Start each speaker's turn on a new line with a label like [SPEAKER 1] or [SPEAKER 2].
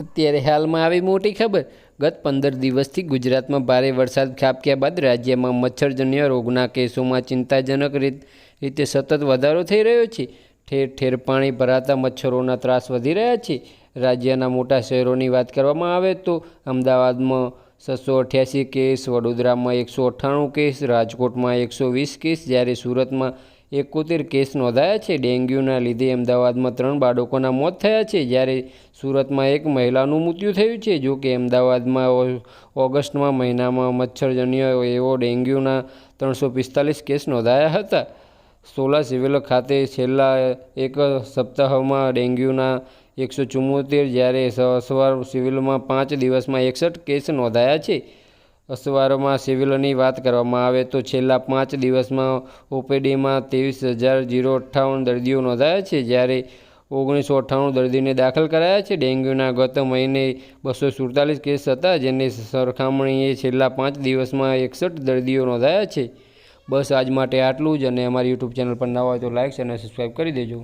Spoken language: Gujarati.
[SPEAKER 1] અત્યારે હાલમાં આવી મોટી ખબર. ગત પંદર દિવસથી ગુજરાતમાં ભારે વરસાદ ખાબક્યા બાદ રાજ્યમાં મચ્છરજન્ય રોગના કેસોમાં ચિંતાજનક રીત સતત વધારો થઈ રહ્યો છે. ઠેર ઠેર પાણી ભરાતા મચ્છરોના ત્રાસ વધી રહ્યા છે. રાજ્યના મોટા શહેરોની વાત કરવામાં આવે તો અમદાવાદમાં છસો અઠ્યાસી કેસ, વડોદરામાં એકસો અઠ્ઠાણું કેસ, રાજકોટમાં એકસો વીસ કેસ, જ્યારે સુરતમાં એકોતેર કેસ નોંધાયા છે. ડેન્ગ્યુના લીધે અમદાવાદમાં ત્રણ બાળકોના મોત થયા છે. જ્યારે સુરતમાં એક મહિલાનું મૃત્યુ થયું છે. જો કે અમદાવાદમાં ઓગસ્ટમાં મહિનામાં મચ્છરજન્ય એવો ડેન્ગ્યુના ત્રણસો પિસ્તાલીસ કેસ નોંધાયા હતા. સોલા સિવિલ ખાતે છેલ્લા એક સપ્તાહમાં ડેન્ગ્યુના એકસો ચુમ્મોતેર જ્યારે સવાર સિવિલમાં પાંચ દિવસમાં એકસઠ કેસ નોંધાયા છે. અસવારમાં સિવિલની વાત કરવામાં આવે તો છેલ્લા પાંચ દિવસમાં ઓપીડીમાં ત્રેવીસ હજાર જીરો અઠ્ઠાવન દર્દીઓ નોંધાયા છે, જ્યારે ઓગણીસો અઠ્ઠાણું દર્દીને દાખલ કરાયા છે. ડેન્ગ્યુના ગત મહિને બસો સુડતાલીસ કેસ હતા, જેની સરખામણીએ છેલ્લા પાંચ દિવસમાં એકસઠ દર્દીઓ નોંધાયા છે. બસ આજ માટે આટલું જ અને અમારી યુટ્યુબ ચેનલ પર નવા હોય તો લાઇક અને સબસ્ક્રાઈબ કરી દેજો.